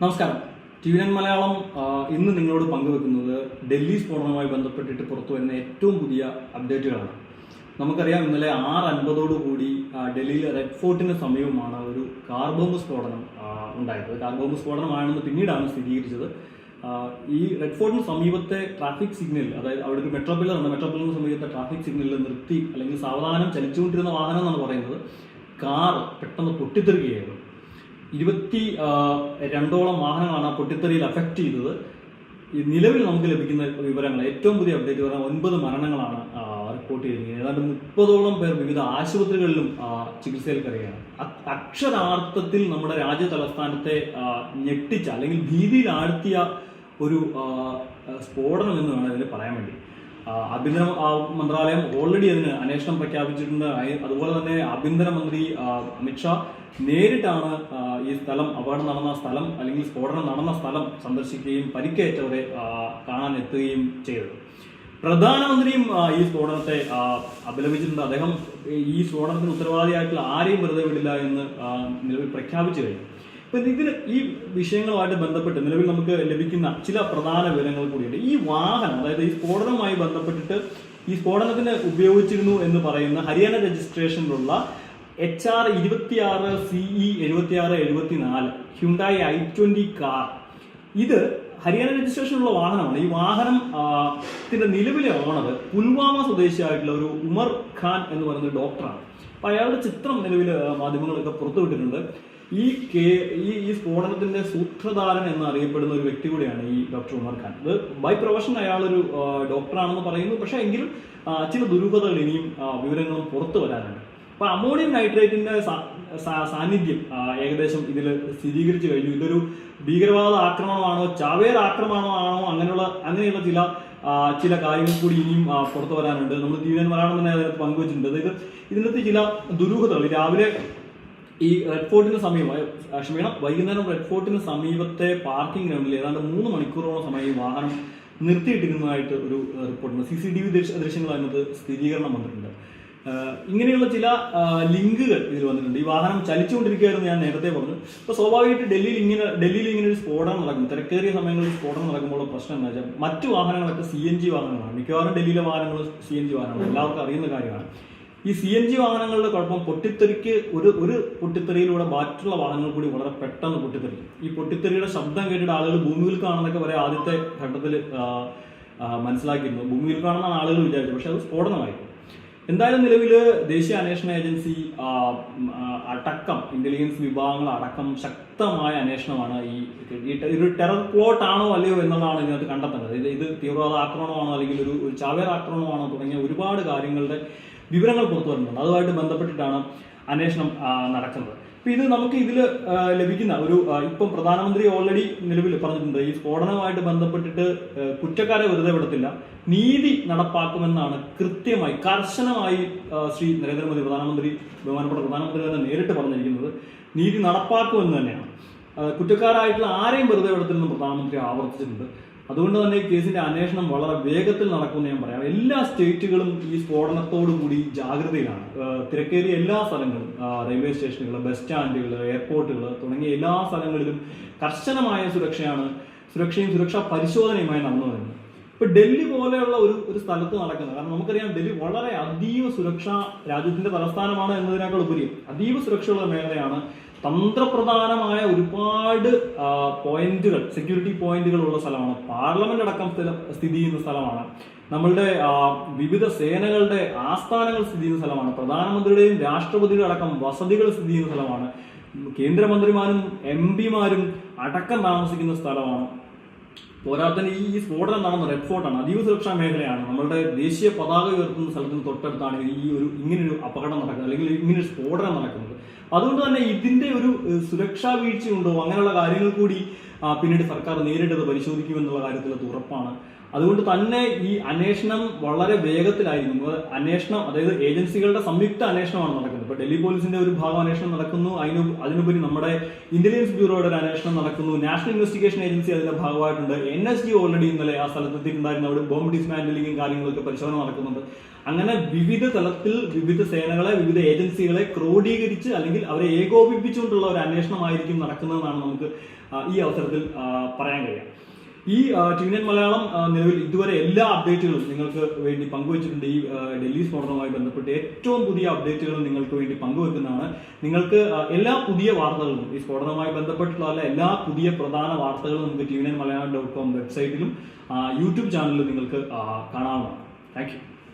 നമസ്കാരം. T V നൻ Malayalam ഇന്ന് നിങ്ങളോട് പങ്കുവെക്കുന്നത് ഡൽഹി സ്ഫോടനവുമായി ബന്ധപ്പെട്ടിട്ട് പുറത്തു വരുന്ന ഏറ്റവും പുതിയ അപ്ഡേറ്റുകളാണ്. നമുക്കറിയാം ഇന്നലെ ആറ് അൻപതോടുകൂടി കൂടി ഡൽഹിയിലെ റെഡ് ഫോർട്ടിന് സമീപമാണ് ഒരു കാർ ബോംബ് സ്ഫോടനം ഉണ്ടായത്. കാർ ബോംബ് സ്ഫോടനമാണെന്ന് പിന്നീടാണ് സ്ഥിരീകരിച്ചത്. ഈ റെഡ് ഫോർട്ടിന് സമീപത്തെ ട്രാഫിക് സിഗ്നൽ അതായത് അവിടെ ഒരു മെട്രോ പില്ലർ ഉണ്ട് മെട്രോ പില്ലറിന് സമീപത്തെ ട്രാഫിക് സിഗ്നലിൽ നിർത്തി അല്ലെങ്കിൽ സാവധാനം ചലിച്ചുകൊണ്ടിരുന്ന വാഹനം എന്നാണ് പറയുന്നത് കാർ പെട്ടെന്ന് പൊട്ടിത്തെറിക്കുകയായിരുന്നു. ഇരുപത്തി രണ്ടോളം വാഹനങ്ങളാണ് പൊട്ടിത്തെറിയിൽ അഫക്റ്റ് ചെയ്തത്. നിലവിൽ നമുക്ക് ലഭിക്കുന്ന വിവരങ്ങൾ ഏറ്റവും പുതിയ അപ്ഡേറ്റ് പറഞ്ഞാൽ ഒൻപത് മരണങ്ങളാണ് റിപ്പോർട്ട് ചെയ്തിരിക്കുന്നത്. ഏതാണ്ട് മുപ്പതോളം പേർ വിവിധ ആശുപത്രികളിലും ചികിത്സയിൽ കഴിയുകയാണ് അക്ഷരാർത്ഥത്തിൽ നമ്മുടെ രാജ്യ തലസ്ഥാനത്തെ ഞെട്ടിച്ച അല്ലെങ്കിൽ ഭീതിയിലാഴ്ത്തിയ ഒരു സ്ഫോടനം എന്ന് വേണം ഇതിന് പറയാൻ വേണ്ടി. ആഭ്യന്തര മന്ത്രാലയം ഓൾറെഡി അതിന് അന്വേഷണം പ്രഖ്യാപിച്ചിട്ടുണ്ട്. അതുപോലെ തന്നെ ആഭ്യന്തരമന്ത്രി അമിത്ഷാ നേരിട്ടാണ് ഈ സ്ഥലം അപകടം നടന്ന സ്ഥലം അല്ലെങ്കിൽ സ്ഫോടനം നടന്ന സ്ഥലം സന്ദർശിക്കുകയും പരിക്കേറ്റവരെ കാണാൻ എത്തുകയും ചെയ്തത്. പ്രധാനമന്ത്രിയും ഈ സ്ഫോടനത്തെ അപലപിച്ചിട്ടുണ്ട്. അദ്ദേഹം ഈ സ്ഫോടനത്തിന് ഉത്തരവാദിയായിട്ടുള്ള ആരെയും വെറുതെ വിടില്ല എന്ന് നിലവിൽ പ്രഖ്യാപിച്ചു കഴിഞ്ഞു. ഇപ്പൊ ഇതിന് ഈ വിഷയങ്ങളുമായിട്ട് ബന്ധപ്പെട്ട് നിലവിൽ നമുക്ക് ലഭിക്കുന്ന ചില പ്രധാന വിവരങ്ങൾ കൂടിയുണ്ട്. ഈ വാഹനം അതായത് ഈ സ്ഫോടനവുമായി ബന്ധപ്പെട്ടിട്ട് ഈ സ്ഫോടനത്തിന് ഉപയോഗിച്ചിരുന്നു എന്ന് പറയുന്ന ഹരിയാന രജിസ്ട്രേഷനിലുള്ള എച്ച് ആർ ഇരുപത്തിയാറ് സിഇ എഴുപത്തിയാറ് എഴുപത്തിനാല് ഹ്യുണ്ടായി ഐ ട്വന്റി കാർ. ഇത് ഹരിയാന രജിസ്ട്രേഷനുള്ള വാഹനമാണ്. ഈ വാഹനം ത്തിന്റെ നിലവിലെ ഓണർ പുൽവാമ സ്വദേശിയായിട്ടുള്ള ഒരു ഉമർ ഖാൻ എന്ന് പറയുന്ന ഡോക്ടറാണ്. അപ്പൊ അയാളുടെ ചിത്രം നിലവിൽ മാധ്യമങ്ങളൊക്കെ പുറത്തുവിട്ടിട്ടുണ്ട്. ഈ കേ ഈ ഈ സ്ഫോടനത്തിന്റെ സൂത്രധാരൻ എന്ന് അറിയപ്പെടുന്ന ഒരു വ്യക്തി കൂടിയാണ് ഈ ഡോക്ടർ ഉമർ ഖാൻ. ഇത് ബൈ പ്രൊഫഷൻ അയാളൊരു ഒരു ഡോക്ടറാണെന്ന് പറയുന്നു. പക്ഷേ എങ്കിലും ചില ദുരൂഹതകൾ ഇനിയും വിവരങ്ങളും പുറത്തു വരാനുണ്ട്. അപ്പൊ അമോണിയം നൈട്രേറ്റിന്റെ സാന്നിധ്യം ഏകദേശം ഇതിൽ സ്ഥിരീകരിച്ചു കഴിഞ്ഞു. ഇതൊരു ഭീകരവാദ ആക്രമണമാണോ ചാവേർ ആക്രമണമാണോ അങ്ങനെയുള്ള അങ്ങനെയുള്ള ചില ചില കാര്യങ്ങൾ കൂടി ഇനിയും പുറത്തു വരാനുണ്ട്. നമ്മൾ ദീപൻ മലയാളം തന്നെ അതിനകത്ത് പങ്കുവച്ചിട്ടുണ്ട്. അതായത് ഇതിനകത്ത് ചില ദുരൂഹതകൾ. രാവിലെ ഈ റെഡ് ഫോർട്ടിന് സമീപം ക്ഷമിക്കണം വൈകുന്നേരം റെഡ് ഫോർട്ടിന് സമീപത്തെ പാർക്കിംഗ് ഗ്രൗണ്ടിൽ ഏതാണ്ട് മൂന്ന് മണിക്കൂറോളം സമയം വാഹനം നിർത്തിയിട്ടിരുന്നതായിട്ട് ഒരു റിപ്പോർട്ടുണ്ട് സി സി ടി വി ദൃശ്യങ്ങൾ അതിനകത്ത് സ്ഥിരീകരണം വന്നിട്ടുണ്ട്. ഇങ്ങനെയുള്ള ചില ലിങ്കുകൾ ഇതിൽ വന്നിട്ടുണ്ട്. ഈ വാഹനം ചലിച്ചുകൊണ്ടിരിക്കുകയായിരുന്നു ഞാൻ നേരത്തെ പറഞ്ഞു. അപ്പോൾ സ്വാഭാവികമായിട്ട് ഡൽഹിയിൽ ഇങ്ങനെ ഡൽഹിയിൽ ഇങ്ങനെ ഒരു സ്ഫോടനം നടക്കും. തിരക്കേറിയ സമയങ്ങളിൽ സ്ഫോടനം നടക്കുമ്പോൾ പ്രശ്നം എന്താ വെച്ചാൽ മറ്റു വാഹനങ്ങളൊക്കെ സി എൻ ജി വാഹനങ്ങളാണ്. മിക്കവാറും ഡൽഹിയിലെ വാഹനങ്ങൾ സി എൻ ജി വാഹനങ്ങളാണ് എല്ലാവർക്കും അറിയുന്ന കാര്യമാണ്. ഈ സി എൻ ജി വാഹനങ്ങളുടെ കുഴപ്പം പൊട്ടിത്തെറിക്ക് ഒരു ഒരു പൊട്ടിത്തെറിയിലൂടെ മറ്റുള്ള വാഹനങ്ങൾ കൂടി വളരെ പെട്ടെന്ന് പൊട്ടിത്തെറിക്കും ഈ പൊട്ടിത്തെറിയുടെ ശബ്ദം കേട്ടിട്ട് ആളുകൾ ഭൂമിയിൽ കാണുന്നൊക്കെ വരെ ആദ്യത്തെ ഘട്ടത്തിൽ മനസ്സിലാക്കിയിരുന്നു. ഭൂമിയിൽ കാണുന്ന ആളുകൾ വിചാരിച്ചു പക്ഷെ അത് സ്ഫോടനമായി. എന്തായാലും നിലവിൽ ദേശീയ അന്വേഷണ ഏജൻസി അടക്കം ഇന്റലിജൻസ് വിഭാഗങ്ങൾ അടക്കം ശക്തമായ അന്വേഷണമാണ് ഈ ഒരു ടെറർ പ്ലോട്ട് ആണോ അല്ലയോ എന്നുള്ളതാണ് ഇതിനകത്ത് കണ്ടെത്തേണ്ടത്. ഇത് ഇത് തീവ്രവാദ ആക്രമണമാണോ അല്ലെങ്കിൽ ഒരു ചാവേർ ആക്രമണമാണോ തുടങ്ങിയ ഒരുപാട് കാര്യങ്ങളുടെ വിവരങ്ങൾ പുറത്തു വരുന്നുണ്ട്. അതുമായിട്ട് ബന്ധപ്പെട്ടിട്ടാണ് അന്വേഷണം നടക്കുന്നത്. ഇപ്പൊ ഇത് നമുക്ക് ഇതിൽ ലഭിക്കുന്ന ഒരു ഇപ്പം പ്രധാനമന്ത്രി ഓൾറെഡി നിലവിൽ പറഞ്ഞിട്ടുണ്ട് ഈ സ്ഫോടനവുമായിട്ട് ബന്ധപ്പെട്ടിട്ട് കുറ്റക്കാരെ വെറുതെ വിടത്തില്ല നീതി നടപ്പാക്കുമെന്നാണ് കൃത്യമായി കർശനമായി ശ്രീ നരേന്ദ്രമോദി പ്രധാനമന്ത്രി ബഹുമാനപ്പെട്ട പ്രധാനമന്ത്രി തന്നെ നേരിട്ട് പറഞ്ഞിരിക്കുന്നത് നീതി നടപ്പാക്കുമെന്ന് തന്നെയാണ്. കുറ്റക്കാരായിട്ടുള്ള ആരെയും വെറുതെ വിടത്തില്ലെന്ന് പ്രധാനമന്ത്രി ആവർത്തിച്ചിട്ടുണ്ട്. അതുകൊണ്ട് തന്നെ ഈ കേസിന്റെ അന്വേഷണം വളരെ വേഗത്തിൽ നടക്കുമെന്ന് ഞാൻ പറയാം. എല്ലാ സ്റ്റേറ്റുകളും ഈ സ്ഫോടനത്തോടുകൂടി ജാഗ്രതയിലാണ്. തിരക്കേറിയ എല്ലാ സ്ഥലങ്ങളും റെയിൽവേ സ്റ്റേഷനുകൾ ബസ് സ്റ്റാൻഡുകൾ എയർപോർട്ടുകൾ തുടങ്ങിയ എല്ലാ സ്ഥലങ്ങളിലും കർശനമായ സുരക്ഷയാണ് സുരക്ഷയും സുരക്ഷാ പരിശോധനയുമായി നടന്നു വരുന്നത്. ഇപ്പൊ ഡൽഹി പോലെയുള്ള ഒരു ഒരു സ്ഥലത്ത് നടക്കുന്നത് കാരണം നമുക്കറിയാം ഡൽഹി വളരെ അതീവ സുരക്ഷ രാജ്യത്തിന്റെ തലസ്ഥാനമാണ് എന്നതിനേക്കാൾ ഉപരി അതീവ സുരക്ഷയുള്ള മേഖലയാണ് തന്ത്രപ്രധാനമായ ഒരുപാട് പോയിന്റുകൾ സെക്യൂരിറ്റി പോയിന്റുകൾ ഉള്ള സ്ഥലമാണ്. പാർലമെന്റ് അടക്കം സ്ഥിതി ചെയ്യുന്ന സ്ഥലമാണ്. നമ്മളുടെ വിവിധ സേനകളുടെ ആസ്ഥാനങ്ങൾ സ്ഥിതി ചെയ്യുന്ന സ്ഥലമാണ്. പ്രധാനമന്ത്രിയുടെയും രാഷ്ട്രപതിയുടെ അടക്കം വസതികൾ സ്ഥിതി ചെയ്യുന്ന സ്ഥലമാണ്. കേന്ദ്രമന്ത്രിമാരും എം പിമാരും അടക്കം താമസിക്കുന്ന സ്ഥലമാണ്. പോരാത്തന്നെ ഈ സ്ഫോടനം നടന്ന റെഡ് ഫോർട്ടാണ് അതീവ സുരക്ഷാ മേഖലയാണ്. നമ്മളുടെ ദേശീയ പതാക ഉയർത്തുന്ന സ്ഥലത്തിന് തൊട്ടടുത്താണ് ഈ ഒരു ഇങ്ങനൊരു അപകടം നടക്കുന്നത് അല്ലെങ്കിൽ ഇങ്ങനൊരു സ്ഫോടനം നടക്കുന്നത്. അതുകൊണ്ട് തന്നെ ഇതിന്റെ ഒരു സുരക്ഷാ വീഴ്ചയുണ്ടോ? അങ്ങനെയുള്ള കാര്യങ്ങൾ കൂടി പിന്നീട് സർക്കാർ നേരിട്ടത് പരിശോധിക്കുമെന്നുള്ള കാര്യത്തിൽ ഉറപ്പാണ്. അതുകൊണ്ട് തന്നെ ഈ അന്വേഷണം വളരെ വേഗത്തിലായിരുന്നു അന്വേഷണം അതായത് ഏജൻസികളുടെ സംയുക്ത അന്വേഷണമാണ് നടക്കുന്നത്. ഇപ്പൊ ഡൽഹി പോലീസിന്റെ ഒരു ഭാഗം അന്വേഷണം നടക്കുന്നു. അതിന് അതിനുപരി നമ്മുടെ ഇന്റലിജൻസ് ബ്യൂറോയുടെ ഒരു അന്വേഷണം നടക്കുന്നു. നാഷണൽ ഇൻവെസ്റ്റിഗേഷൻ ഏജൻസി അതിന്റെ ഭാഗമായിട്ടുണ്ട്. എൻ എസ് ജി ഓൾറെഡി ഇന്നലെ ആ സ്ഥലത്തെത്തിയിട്ടുണ്ടായിരുന്നു. അവിടെ ബോംബ് ഡിസ്മാൻഡലിംഗും കാര്യങ്ങളൊക്കെ പരിശോധന നടക്കുന്നുണ്ട്. അങ്ങനെ വിവിധ തലത്തിൽ വിവിധ സേനകളെ വിവിധ ഏജൻസികളെ ക്രോഡീകരിച്ച് അല്ലെങ്കിൽ അവരെ ഏകോപിപ്പിച്ചുകൊണ്ടുള്ള ഒരു അന്വേഷണമായിരിക്കും നടക്കുന്നതെന്നാണ് നമുക്ക് ഈ അവസരത്തിൽ പറയാൻ കഴിയാം ഈ ട്യൂണിയൻ മലയാളം നിലവിൽ ഇതുവരെ എല്ലാ അപ്ഡേറ്റുകളും നിങ്ങൾക്ക് വേണ്ടി പങ്കുവച്ചിട്ടുണ്ട്. ഈ ഡൽഹി സ്ഫോടനവുമായി ബന്ധപ്പെട്ട് ഏറ്റവും പുതിയ അപ്ഡേറ്റുകളും നിങ്ങൾക്ക് വേണ്ടി പങ്കുവെക്കുന്നതാണ്. നിങ്ങൾക്ക് എല്ലാ പുതിയ വാർത്തകളും ഈ സ്ഫോടനവുമായി ബന്ധപ്പെട്ടുള്ള എല്ലാ പുതിയ പ്രധാന വാർത്തകളും നമുക്ക് ട്യൂണിയൻ മലയാളം ഡോട്ട് കോം വെബ്സൈറ്റിലും യൂട്യൂബ് ചാനലിലും നിങ്ങൾക്ക് കാണാവുന്നതാണ്. Thank you